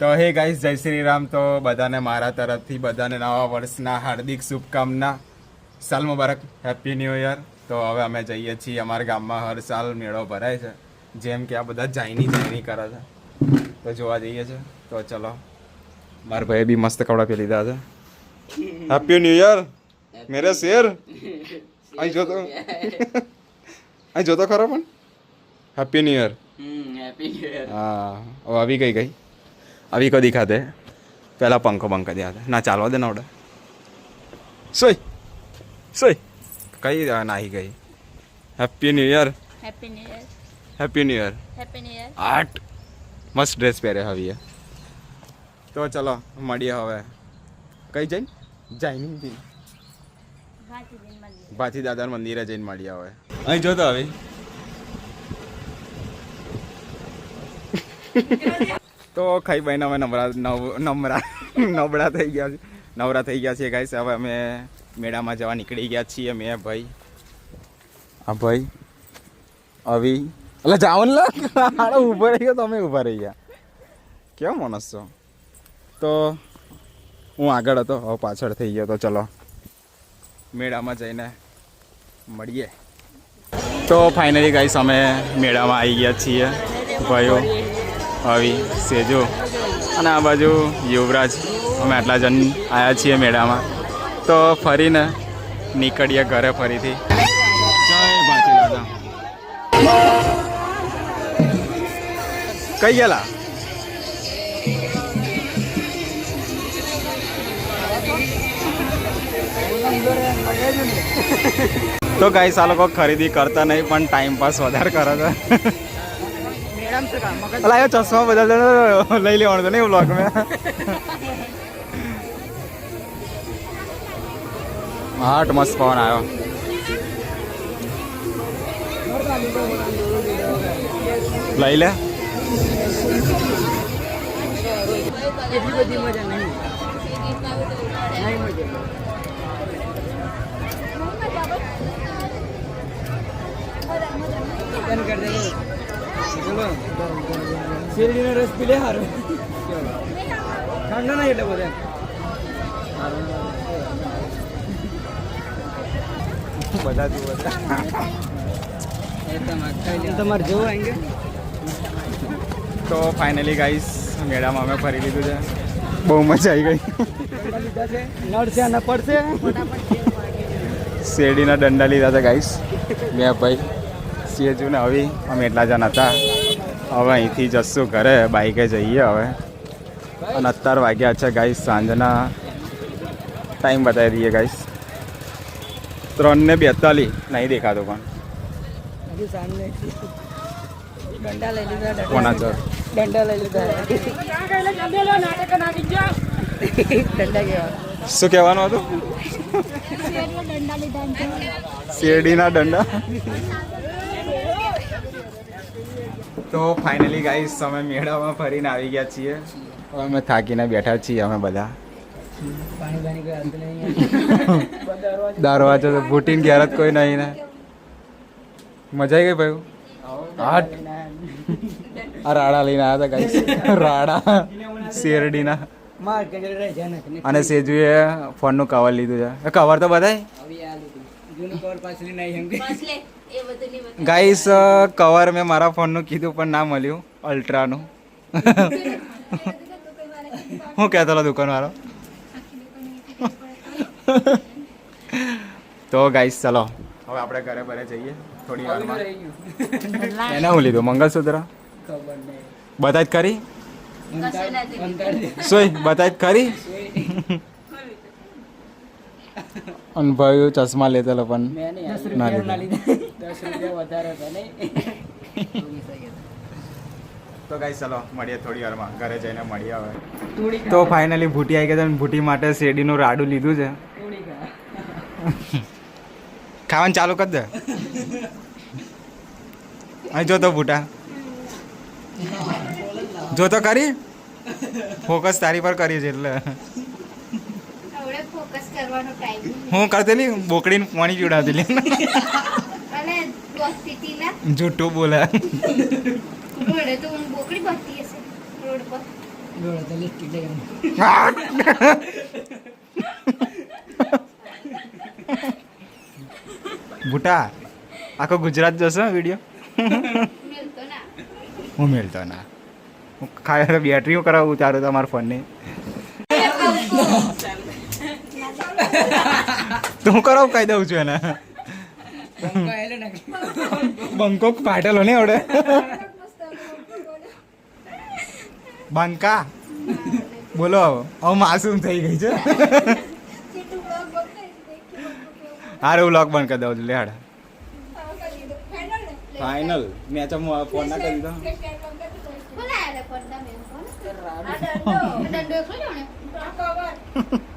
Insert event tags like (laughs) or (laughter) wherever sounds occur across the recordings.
તો હે ગાઈસ જય શ્રી રામ તો બધાને મારા તરફથી બધાને નવા વર્ષના હાર્દિક શુભકામના. સાલ મુબારક હેપી ન્યૂ યર તો હવે અમે જઈએ છીએ અમારા ગામમાં હર સાલ મેળો ભરાય છે. જેમ કે આ બધા જાયની જાયની કરે છે. તો જોવા જઈએ છે. તો ચલો મારા ભાઈએ બી મસ્ત કપડાં પહેરી લીધા છે. હેપી ન્યૂ યર મેરે શેર? અહીં જોતો. અહીં જોતો ખરો પણ? હેપી ન્યૂ યર હેપી હા હવે આવી ગઈ ગઈ. આવી કદી ખાતે પહેલાં પંખો બંધ કરી હતા ના ચાલવા દે ને આવડે સોય સોય કઈ નાહી ગઈ happy new year happy new year happy new year happy new year આઠ મસ્ત ડ્રેસ પહેરે હવે તો ચલો મળીએ હવે કઈ જઈને જઈને ભાતી દિન ભાથી દાદા મંદિરે જઈને મળીએ હવે અહીં જોતો હવે તો ખાઈ ભાઈને અમે નવરા નવ નમરા નબળા થઈ ગયા છે. નવરા થઈ ગયા છીએ ગાઈસ હવે અમે મેળામાં જવા નીકળી ગયા છીએ મેં ભાઈ. આ ભાઈ. આવી એટલે જાઓ ને હાડો ઊભો રહી ગયો તમે ઊભા રહી ગયા. કેવો માણસ છો તો હું આગળ હતો હવે પાછળ થઈ ગયો તો ચલો. મેળામાં જઈને મળીએ. તો ફાઇનલી ગાઈસ અમે મેળામાં આવી ગયા છીએ ભાઈઓ. અવી સેજો. અને આ બાજુ યુવરાજ. અમે આટલા જણ આવ્યા છીએ મેળામાં. તો ફરીને નીકળીએ ઘરે ફરીથી. જય કઈ ગયેલા? તો ગાઈસ, આ લોકો ખરીદી કરતા નહીં, પણ ટાઈમ પાસ વધારે કરે છે. અલા ચશ્મા બદલ લઈ લેવાનું તો નહીં બ્લોક મેં હાટ મસ્ત પવન આવ્યો. લઈ લે. એટલી બધી મજા નહીં. નહીં મજા. બંધ કરી દે. ચલો શેરડીનો રસ પી લે હારો. ઠંડો નહીં એટલે બધા બધા. જુઓ તમારે જોવું આંગે તો ફાઇનલી ગાઈસ મેળામાં અમે ફરી લીધું છે. બહુ મજા આવી ગઈ. નડશે અને પડશે. શેરડીના દંડા લીધા હતા ગાઈસ મેં ભાઈ. સેજુ ને હવે. અમે એટલા જણ હતા. હવે અહીંથી જશું ઘરે બાઈકે જઈએ હવે. અને અત્યાર વાગ્યા છે ગાઈસ સાંજના. ટાઈમ બતાવી દઈએ ગાઈસ ત્રણ ને બેતાલીસ. નહીં દેખાતું પણ. કોના ચર દંડા લઈ લીધા. શું કહેવાનું હતું? શેરડીના દંડા તો ફાઇનલી ગાઈસ અમે મેળામાં ફરીને આવી ગયા છીએ. હવે અમે થાકીને બેઠા છીએ અમે બધા. દરવાજો તો ફૂટીને ઘેર જ કોઈ નહીં ને. મજા આવી ગઈ ભાઈ? હાટ આ રાડા લઈને આવ્યા હતા ગાઈસ રાડા. શેરડીના. અને સેજુએ ફોનનું કવર લીધું છે. કવર તો બધાય? હવે આ લીધું. જૂનું કવર પાછલી નહીં ગાઈસ કવર મેં મારા ફોનનું કીધું પણ ના મળ્યું અલ્ટ્રાનું હું કહેતો હતો દુકાનવાળો. તો ગાઈસ ચલો હવે આપણે ઘરે ભરે જઈએ થોડી વારમાં. એને હું લીધું મંગળસૂત્ર? બધા જ બતાજ સોય બધા જ કરી અને ભાઈ ચશ્મા લેતા પણ. ના લીધા. લીધા. દસ રૂપિયા વધારે હતા તો ગાઈ ચલો મળીએ થોડી વારમાં. ઘરે જઈને મળીએ હવે. તો ફાઇનલી ભૂટી આવી ગયા ભૂટી માટે શેરડીનું રાડું લીધું છે. ખાવાનું ચાલુ કરી દે. અહીં જો તો ભૂટા. જો તો કરી ફોકસ તારી પર કરી છે એટલે હવે ફોકસ કરવાનો ટાઈમ હું કરતેલી? બોકડીને પાણી પીવડાવતેલી. જૂઠું બોલે. બુટા આખો ગુજરાત જોશો વીડિયો? હું મેળતો ના. હું ખાય બેટરીઓ કરાવું તારું તમારા ફોનની. તો હું કરાવું કહી દઉં છું એને. બંકો ફાટેલો ને ને આવડે. બંકા. બોલો હવે માસૂમ થઈ ગઈ છે. હારે હું લોક બંધ કરી દઉં છું લે હાડ. ફાઇનલ મેં તો ફોન ના કરી દીધો. કોણ આયા (laughs)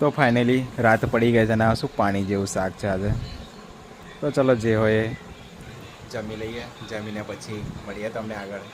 તો ફાઇનલી રાત પડી ગઈ છે અને આ શું પાણી જેવું શાક છે આજે? તો ચલો જે હોય એ જમી લઈએ જમીને પછી મળીએ તમને આગળ.